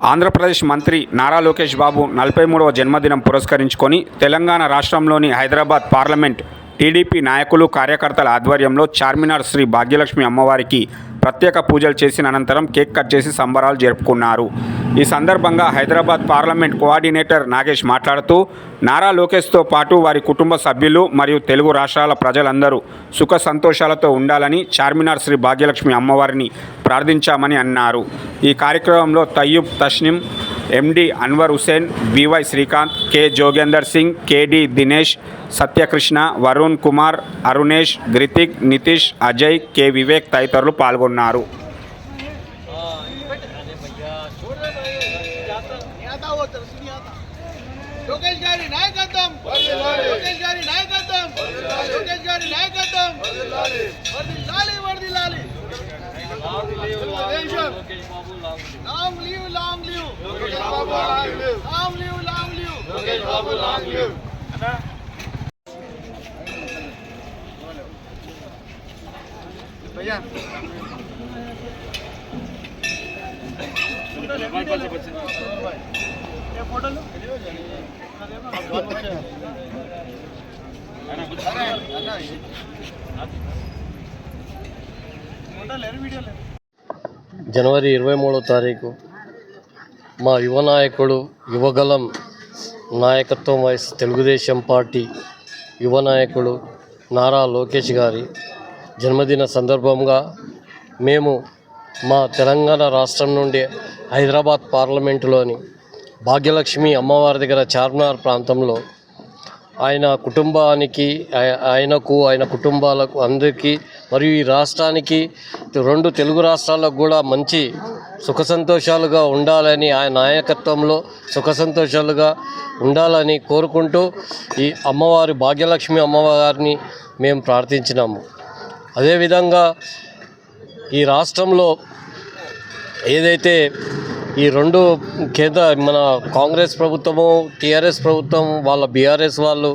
ఆంధ్రప్రదేశ్ మంత్రి నారా లోకేష్ బాబు నలభై మూడవ జన్మదినం పురస్కరించుకొని తెలంగాణ రాష్ట్రంలోని హైదరాబాద్ పార్లమెంట్ టీడీపీ నాయకులు కార్యకర్తల ఆధ్వర్యంలో చార్మినార్ శ్రీ భాగ్యలక్ష్మి అమ్మవారికి ప్రత్యేక పూజలు చేసిన అనంతరం కేక్ కట్ చేసి సంబరాలు జరుపుకున్నారు. ఈ సందర్భంగా హైదరాబాద్ పార్లమెంట్ కోఆర్డినేటర్ నాగేష్ మాట్లాడుతూ నారా లోకేష్తో పాటు వారి కుటుంబ సభ్యులు మరియు తెలుగు రాష్ట్రాల ప్రజలందరూ సుఖ సంతోషాలతో ఉండాలని చార్మినార్ శ్రీ భాగ్యలక్ష్మి అమ్మవారిని ప్రార్థించామని అన్నారు. ఈ కార్యక్రమంలో Tayyub Tasneem MD Anwar Hussain B Y Srikanth K Jogender Singh K D Dinesh Satyakrishna Varun Kumar Arunesh Grithik Nitish Ajay K Vivek తదితరులు పాల్గొన్నారు నాయకత్వం నాయకత్వం నాయకత్వం ఫోటోలు జనవరి ఇరవై మూడో తారీఖు మా యువ నాయకుడు యువగలం నాయకత్వం వహిస్తూ తెలుగుదేశం పార్టీ యువ నాయకుడు నారా లోకేష్ గారి జన్మదిన సందర్భంగా మేము మా తెలంగాణ రాష్ట్రం నుండి హైదరాబాద్ పార్లమెంటులోని భాగ్యలక్ష్మి అమ్మవారి దగ్గర చార్మినార్ ప్రాంతంలో ఆయన కుటుంబానికి ఆయ- ఆయనకు ఆయన కుటుంబాలకు అందరికీ మరియు ఈ రాష్ట్రానికి రెండు తెలుగు రాష్ట్రాలకు కూడా మంచి సుఖ సంతోషాలుగా ఉండాలని ఆయన నాయకత్వంలో సుఖ సంతోషాలుగా ఉండాలని కోరుకుంటూ ఈ అమ్మవారి భాగ్యలక్ష్మి అమ్మవారిని మేము ప్రార్థించినాము. అదేవిధంగా ఈ రాష్ట్రంలో ఏదైతే ఈ రెండు కేంద్ర మన కాంగ్రెస్ ప్రభుత్వము టీఆర్ఎస్ ప్రభుత్వం వాళ్ళ బీఆర్ఎస్ వాళ్ళు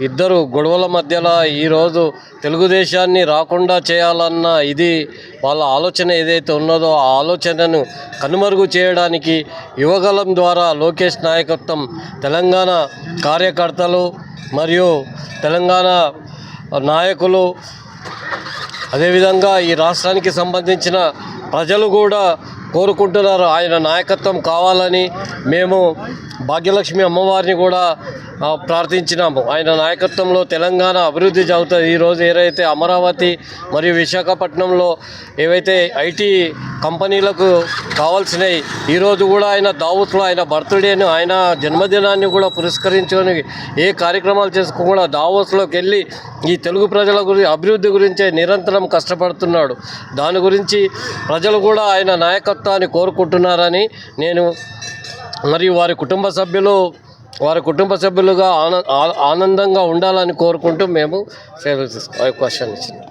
ఇద్దరు గొడవల మధ్యలో ఈరోజు తెలుగుదేశాన్ని రాకుండా చేయాలన్న ఇది వాళ్ళ ఆలోచన ఏదైతే ఉన్నదో ఆ ఆలోచనను కనుమరుగు చేయడానికి యువగలం ద్వారా లోకేష్ నాయకత్వం తెలంగాణ కార్యకర్తలు మరియు తెలంగాణ నాయకులు అదేవిధంగా ఈ రాష్ట్రానికి సంబంధించిన ప్రజలు కూడా కోరుకుంటున్నారు. ఆయన నాయకత్వం కావాలని మేము భాగ్యలక్ష్మి అమ్మవారిని కూడా ప్రార్థించినాము. ఆయన నాయకత్వంలో తెలంగాణ అభివృద్ధి జరుగుతుంది. ఈరోజు ఏదైతే అమరావతి మరియు విశాఖపట్నంలో ఏవైతే ఐటీ కంపెనీలకు కావాల్సినవి. ఈరోజు కూడా ఆయన దావూత్లో ఆయన బర్త్డేను ఆయన జన్మదినాన్ని కూడా పురస్కరించుకొని ఏ కార్యక్రమాలు చేసుకోకుండా దావోస్లోకి వెళ్ళి ఈ తెలుగు ప్రజల గురించి అభివృద్ధి గురించే నిరంతరం కష్టపడుతున్నాడు. దాని గురించి ప్రజలు కూడా ఆయన నాయకత్వాన్ని కోరుకుంటున్నారని నేను మరియు వారి కుటుంబ సభ్యులు వారి కుటుంబ సభ్యులుగా ఆన ఆనందంగా ఉండాలని కోరుకుంటూ మేము సేవ క్వశ్చన్ ఇచ్చింది